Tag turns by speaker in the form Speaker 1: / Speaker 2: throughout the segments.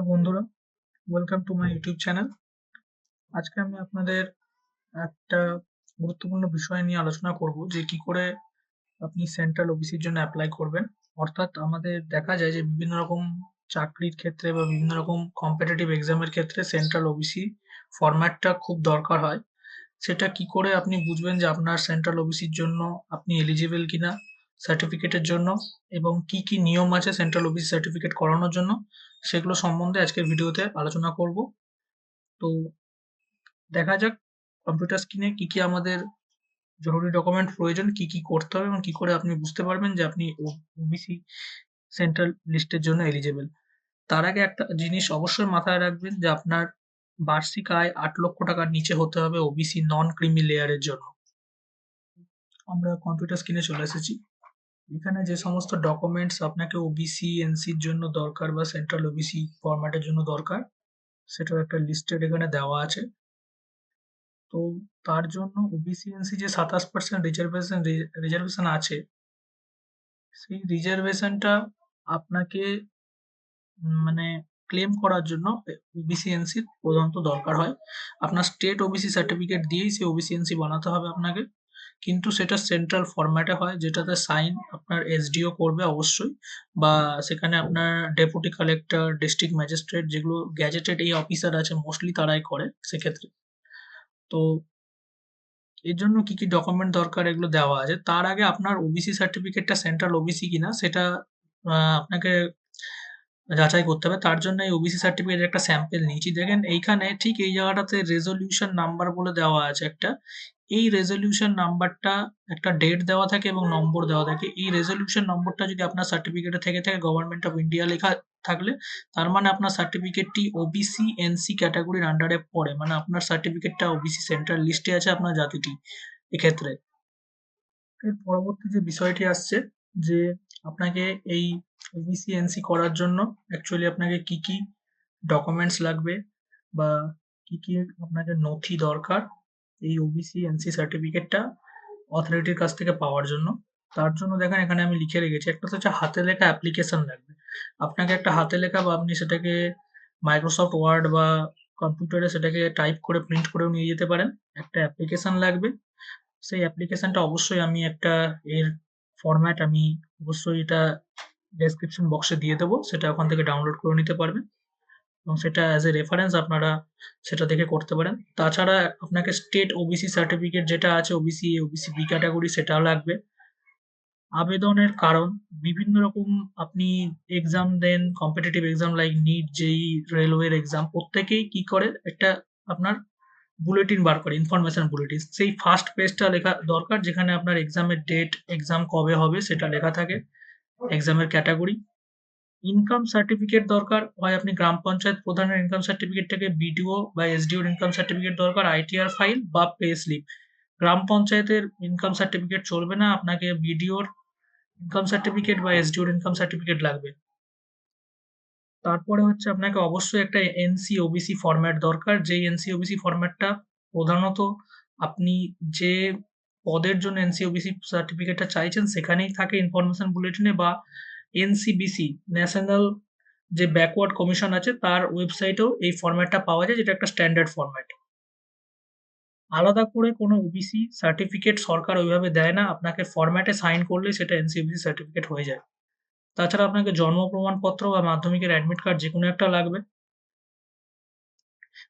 Speaker 1: Hello বন্ধুরা welcome to my YouTube channel আজকে আমি আপনাদের একটা গুরুত্বপূর্ণ বিষয় নিয়ে আলোচনা করব, যে কি করে আপনি সেন্ট্রাল ওবিসির জন্য অ্যাপ্লাই করবেন। অর্থাৎ আমাদের দেখা যায় যে বিভিন্ন রকম চাকরির ক্ষেত্রে বা বিভিন্ন রকম কম্পিটিটিভ এক্সামের ক্ষেত্রে সেন্ট্রাল ওবিসি ফরম্যাটটা খুব দরকার হয়। সেটা কি করে আপনি বুঝবেন যে আপনার সেন্ট্রাল ওবিসির জন্য আপনি এলিজিবল কিনা? সার্টিফিকেটের জন্য এবং কি কি নিয়ম আছে সেন্ট্রাল ওবিসি সার্টিফিকেট করানোর জন্য, সেগুলো সম্বন্ধে আজকের ভিডিওতে আলোচনা করব। তো দেখা যাক কম্পিউটার স্ক্রিনে কি কি আমাদের জরুরি ডকুমেন্ট প্রয়োজন, কি কি করতে হবে এবং কি করে আপনি বুঝতে পারবেন যে আপনি ওবিসি সেন্ট্রাল লিস্টের জন্য এলিজেবল তার আগে একটা জিনিস অবশ্যই মাথায় রাখবেন যে আপনার বার্ষিক আয় আট লক্ষ টাকার নিচে হতে হবে ওবিসি নন ক্রিমি লেয়ারের জন্য। আমরা কম্পিউটার স্ক্রিনে চলে এসেছি। এখানে যে সমস্ত ডকুমেন্টস আপনাকে ওবিসি এনসির জন্য দরকার বা সেন্ট্রাল ওবিসি ফরম্যাটের জন্য দরকার সেটার একটা লিস্টেড এখানে দেওয়া আছে। তো তার জন্য ওবিসি এনসি যে সাতাশ পার্সেন্ট রিজার্ভেশন রিজার্ভেশন আছে, সেই রিজার্ভেশনটা আপনাকে মানে ক্লেম করার জন্য ওবিসি এনসির প্রধানত দরকার হয়। আপনার স্টেট ওবিসি সার্টিফিকেট দিয়েই সেই ওবিসি এনসি বানাতে হবে আপনাকে। কিন্তু সেটা সেন্ট্রাল ফরম্যাটে হয়, যেটাতে সাইন আপনার এসডিও করবে অবশ্যই, বা সেখানে আপনার ডেপুটি কালেক্টর ডিস্ট্রিক্ট ম্যাজিস্ট্রেট যেগুলো গ্যাজেটেড এই অফিসার আছে মোস্টলি তারাই করে সেক্ষেত্রে। তো এর জন্য কি কি ডকুমেন্ট দরকার এগুলো দেওয়া আছে? তার আগে আপনার ওবিসি সার্টিফিকেটটা সেন্ট্রাল ওবিসি কিনা, সেটা আপনাকে যাচাই করতে হবে। তার জন্য এই ওবিসি সার্টিফিকেটের একটা স্যাম্পেল নিয়েছি। দেখেন, এইখানে ঠিক এই জায়গাটাতে রেজলিউশন নাম্বার বলে দেওয়া আছে একটা। এই রেজলিউশন নাম্বারটা একটা ডেট দেওয়া থাকে এবং নম্বর দেওয়া থাকে। এই রেজলিউশন নম্বরটা যদি আপনার সার্টিফিকেটে থেকে থাকে গভর্নমেন্ট অফ ইন্ডিয়া লেখা থাকলে, তার মানে আপনার সার্টিফিকেটটি ওবিসি এনসি ক্যাটাগরির আন্ডারে পড়ে। মানে আপনার সার্টিফিকেটটা ওবিসি সেন্ট্রাল লিস্টে আছে আপনার জাতিটি এক্ষেত্রে। এর পরবর্তী যে বিষয়টি আসছে, যে আপনাকে এই ওবিসি এনসি করার জন্য অ্যাকচুয়ালি আপনাকে কি কি ডকুমেন্টস লাগবে বা কি কি আপনাকে নথি দরকার এই ওবিসি এনসি সার্টিফিকেটটা অথরিটির কাছ থেকে পাওয়ার জন্য। তার জন্য দেখেন এখানে আমি লিখে রেখেছি। একটা হচ্ছে হাতে লেখা অ্যাপ্লিকেশন লাগবে। আপনাকে একটা হাতে লেখা বা আপনি সেটাকে মাইক্রোসফট ওয়ার্ড বা কম্পিউটারে সেটাকে টাইপ করে প্রিন্ট করেও নিয়ে যেতে পারেন। একটা অ্যাপ্লিকেশন লাগবে। সেই অ্যাপ্লিকেশনটা অবশ্যই আমি একটা এর ফরম্যাট আমি অবশ্যই এটা ডেসক্রিপশন বক্সে দিয়ে দেবো, সেটা ওখান থেকে ডাউনলোড করে নিতে পারবেন। এবং সেটা অ্যাজ এ রেফারেন্স আপনারা সেটা দেখে করতে পারেন। তাছাড়া আপনাকে স্টেট ওবিসি সার্টিফিকেট যেটা আছে ওবিসি ওবিসি বি ক্যাটাগরি সেটাও লাগবে। আবেদনের কারণ, বিভিন্ন রকম আপনি এক্সাম দেন কম্পিটিটিভ এক্সাম লাইক নিট যেই রেলওয়ের এক্সাম প্রত্যেকেই কি করে? একটা আপনার বুলেটিন বার করে ইনফরমেশন বুলেটিন সেই ফার্স্ট পেজটা লেখা দরকার, যেখানে আপনার এক্সামের ডেট এক্সাম কবে হবে, সেটা লেখা থাকে। এক্সামের ক্যাটাগরি ইনকাম সার্টিফিকেট দরকার, হয় আপনি গ্রাম পঞ্চায়েত প্রধানের ইনকাম সার্টিফিকেটটাকে বিডিও বা এসডিওর ইনকাম সার্টিফিকেট দরকার আইটিআর ফাইল বা পে স্লিপ গ্রাম পঞ্চায়েতের ইনকাম সার্টিফিকেট চলবে না, আপনাকে বিডিওর ইনকাম সার্টিফিকেট বা এসডিওর ইনকাম সার্টিফিকেট লাগবে। তারপরে হচ্ছে আপনাকে অবশ্যই একটা এনসি ওবিসি ফরম্যাট দরকার, যেই এনসি ওবিসি ফরম্যাটটা প্রধানত আপনি যে পদের জন্য এনসিওবিসি সার্টিফিকেটটা চাইছেন, সেখানেই থাকে ইনফরমেশন বুলেটিনে বা এনসিবিসি ন্যাশনাল যে ব্যাকওয়ার্ড কমিশন আছে, তার ওয়েবসাইটেও এই ফরম্যাটটা পাওয়া যায়, যেটা একটা স্ট্যান্ডার্ড ফরম্যাট আলাদা করে কোনো ওবিসি সার্টিফিকেট সরকার ওইভাবে দেয় না, আপনাকে ফরম্যাটে সাইন করলে সেটা এনসিবিসি সার্টিফিকেট হয়ে যায়। তাছাড়া আপনাকে জন্ম প্রমাণপত্র বা মাধ্যমিকের অ্যাডমিট কার্ড যে কোনো একটা লাগবে।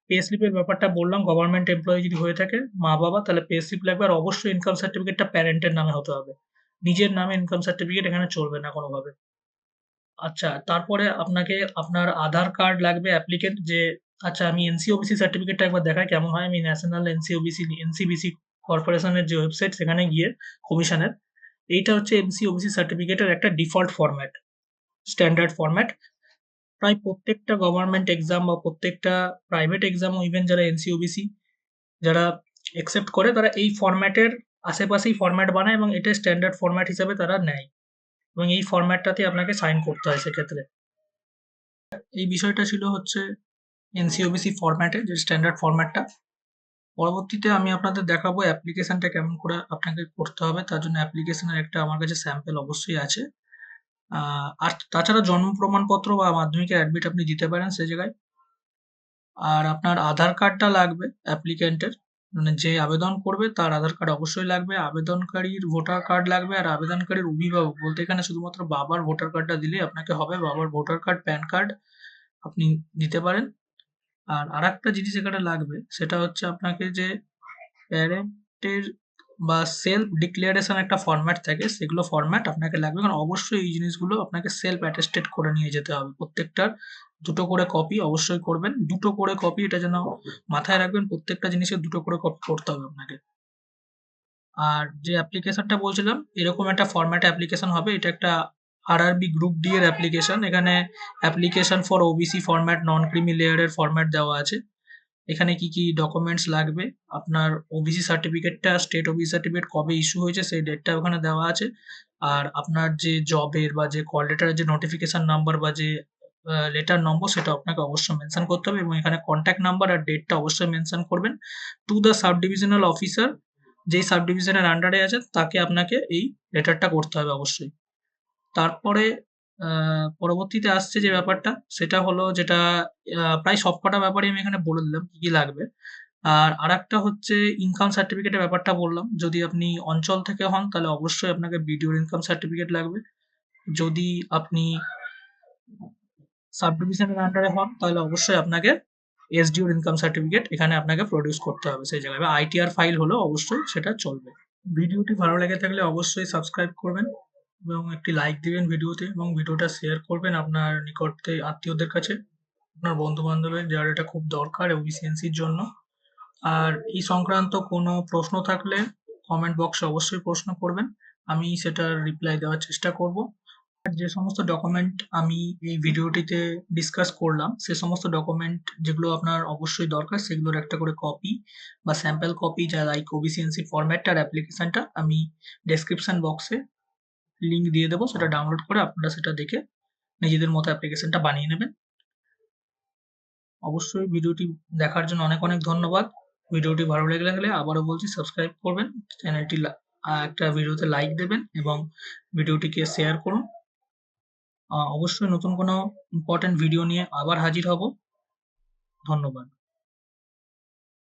Speaker 1: পে স্লিপের ব্যাপারটা বললাম গভর্নমেন্ট এমপ্লয়ি যদি হয়ে থাকে, মা বাবা, তাহলে পে স্লিপ লাগবে আর অবশ্যই ইনকাম সার্টিফিকেটটা প্যারেন্টের নামে হতে হবে। নিজের নামে ইনকাম সার্টিফিকেট এখানে চলবে না কোনোভাবে। আচ্ছা তারপরে আপনাকে আপনার আধার কার্ড লাগবে অ্যাপ্লিকেন্ট যে আচ্ছা আমি এনসিওবিসি সার্টিফিকেটটা একবার দেখাই কেমন হয়। আমি ন্যাশনাল এনসিওবিসি এনসিবিসি কর্পোরেশনের যে ওয়েবসাইট সেখানে গিয়ে কমিশনের এইটা হচ্ছে এনসিওবিসি সার্টিফিকেটের একটা ডিফল্ট ফরম্যাট স্ট্যান্ডার্ড ফরম্যাট প্রায় প্রত্যেকটা গভর্নমেন্ট এক্সাম বা প্রত্যেকটা প্রাইভেট এক্সামও ইভেন যারা এনসিওবিসি যারা অ্যাকসেপ্ট করে, তারা এই ফরম্যাটের আশেপাশেই ফরম্যাট বানায় এবং এটা স্ট্যান্ডার্ড ফরম্যাট হিসাবে তারা নেয়। এবং এই ফরম্যাটটাতে আপনাকে সাইন করতে হয় সেক্ষেত্রে। এই বিষয়টা ছিল হচ্ছে এনসিওবিসি ফরম্যাটে যে স্ট্যান্ডার্ড ফরম্যাটটা পরবর্তীতে আমি আপনাদের দেখাবো অ্যাপ্লিকেশনটা কেমন করে আপনাকে করতে হবে। তার জন্য অ্যাপ্লিকেশনের একটা আমার কাছে স্যাম্পেল অবশ্যই আছে। আর তাছাড়া জন্ম প্রমাণপত্র বা মাধ্যমিকের অ্যাডমিট আপনি দিতে পারেন সে জায়গায়। আর আপনার আধার কার্ডটা লাগবে অ্যাপ্লিক্যান্টের মানে যে আবেদন করবে তার আধার কার্ড অবশ্যই লাগবে, আবেদনকারীর ভোটার কার্ড লাগবে আর আবেদনকারীর অভিভাবক। বলতে এখানে শুধুমাত্র বাবার ভোটার কার্ডটা দিলে আপনাকে হবে, বাবার ভোটার কার্ড প্যান কার্ড আপনি দিতে পারেন। আর আরেকটা জিনিস এখানে লাগবে, সেটা হচ্ছে আপনাকে যে প্যারেন্টের বা সেলফ ডিক্লারেশন একটা ফরম্যাট থাকে, সেগুলো ফরম্যাট আপনাকে লাগবে। কারণ অবশ্যই এই জিনিসগুলো আপনাকে সেলফ অ্যাটেস্টেড করে নিয়ে যেতে হবে। প্রত্যেকটার দুটো করে কপি অবশ্যই করবেন। দুটো করে কপি এটা যেন মাথায় রাখবেন, প্রত্যেকটা জিনিসের দুটো করে কপি করতে হবে আপনাকে। আর যে অ্যাপ্লিকেশনটা বলছিলাম, এরকম একটা ফরম্যাটে অ্যাপ্লিকেশন হবে। এটা একটা আরআরবি গ্রুপ ডি এর অ্যাপ্লিকেশন এখানে application for OBC format non creamy লেয়ারের ফরম্যাট দেওয়া আছে। এখানে কি কি ডকুমেন্টস লাগবে? আপনার ওবিসি সার্টিফিকেটটা স্টেট ওবিসি সার্টিফিকেট কবে ইস্যু হয়েছে, সেই ডেটটা ওখানে দেওয়া আছে। আর আপনার যে জবের বা যে কল লেটারের যে নোটিফিকেশন নাম্বার বা যে লেটার নম্বর সেটা আপনাকে অবশ্যই মেনশন করতে হবে এবং এখানে কন্ট্যাক্ট নাম্বার আর ডেটটা অবশ্যই মেনশন করবেন। To the sub divisional officer যেই সাব ডিভিশনের আন্ডারে আছে, তাকে আপনাকে এই লেটারটা করতে হবে অবশ্যই। তারপরে পরবর্তীতে আসছে যে ব্যাপারটা, সেটা হলো যেটা প্রায় সবকটা ব্যাপারই আমি এখানে বলে দিলাম কি কি লাগবে। আর আরেকটা হচ্ছে ইনকাম সার্টিফিকেটের ব্যাপারটা বললাম। যদি আপনি অঞ্চল থেকে হন, তাহলে অবশ্যই আপনাকে বিডিওর ইনকাম সার্টিফিকেট লাগবে। যদি আপনি সাব ডিভিশনের আন্ডারে হন, তাহলে অবশ্যই আপনাকে এসডিওর ইনকাম সার্টিফিকেট এখানে আপনাকে প্রডিউস করতে হবে সেই জায়গায়। আইটিআর ফাইল হলেও অবশ্যই সেটা চলবে। ভিডিওটি ভালো লেগে থাকলে অবশ্যই সাবস্ক্রাইব করবেন। এবং একটি লাইক দিবেন ভিডিওতে এবং ভিডিওটা শেয়ার করবেন আপনার নিকটে আত্মীয়দের কাছে, আপনার বন্ধু বান্ধবের যার এটা খুব দরকার এফিসিয়েন্সির জন্য। আর এই সংক্রান্ত কোনো প্রশ্ন থাকলে কমেন্ট বক্সে অবশ্যই প্রশ্ন করবেন, আমি সেটার রিপ্লাই দেওয়ার চেষ্টা করব। আর যে সমস্ত ডকুমেন্ট আমি এই ভিডিওটিতে ডিসকাস করলাম, সে সমস্ত ডকুমেন্ট যেগুলো আপনার অবশ্যই দরকার, সেগুলোর একটা করে কপি বা স্যাম্পল কপি যা লাইক ওবিসিএনসি ফরম্যাটটা আর অ্যাপ্লিকেশনটা আমি ডেসক্রিপশন বক্সে লিঙ্ক দিয়ে দেবো, সেটা ডাউনলোড করে আপনারা সেটা দেখে নিজেদের মতো অ্যাপ্লিকেশনটা বানিয়ে নেবেন। অবশ্যই ভিডিওটি দেখার জন্য অনেক অনেক ধন্যবাদ। ভিডিওটি ভালো লেগে লাগলে আবারও বলছি সাবস্ক্রাইব করবেন চ্যানেলটি একটা ভিডিওতে লাইক দেবেন এবং ভিডিওটিকে শেয়ার করুন। অবশ্যই নতুন কোনো ইম্পর্টেন্ট ভিডিও নিয়ে আবার হাজির হব। ধন্যবাদ।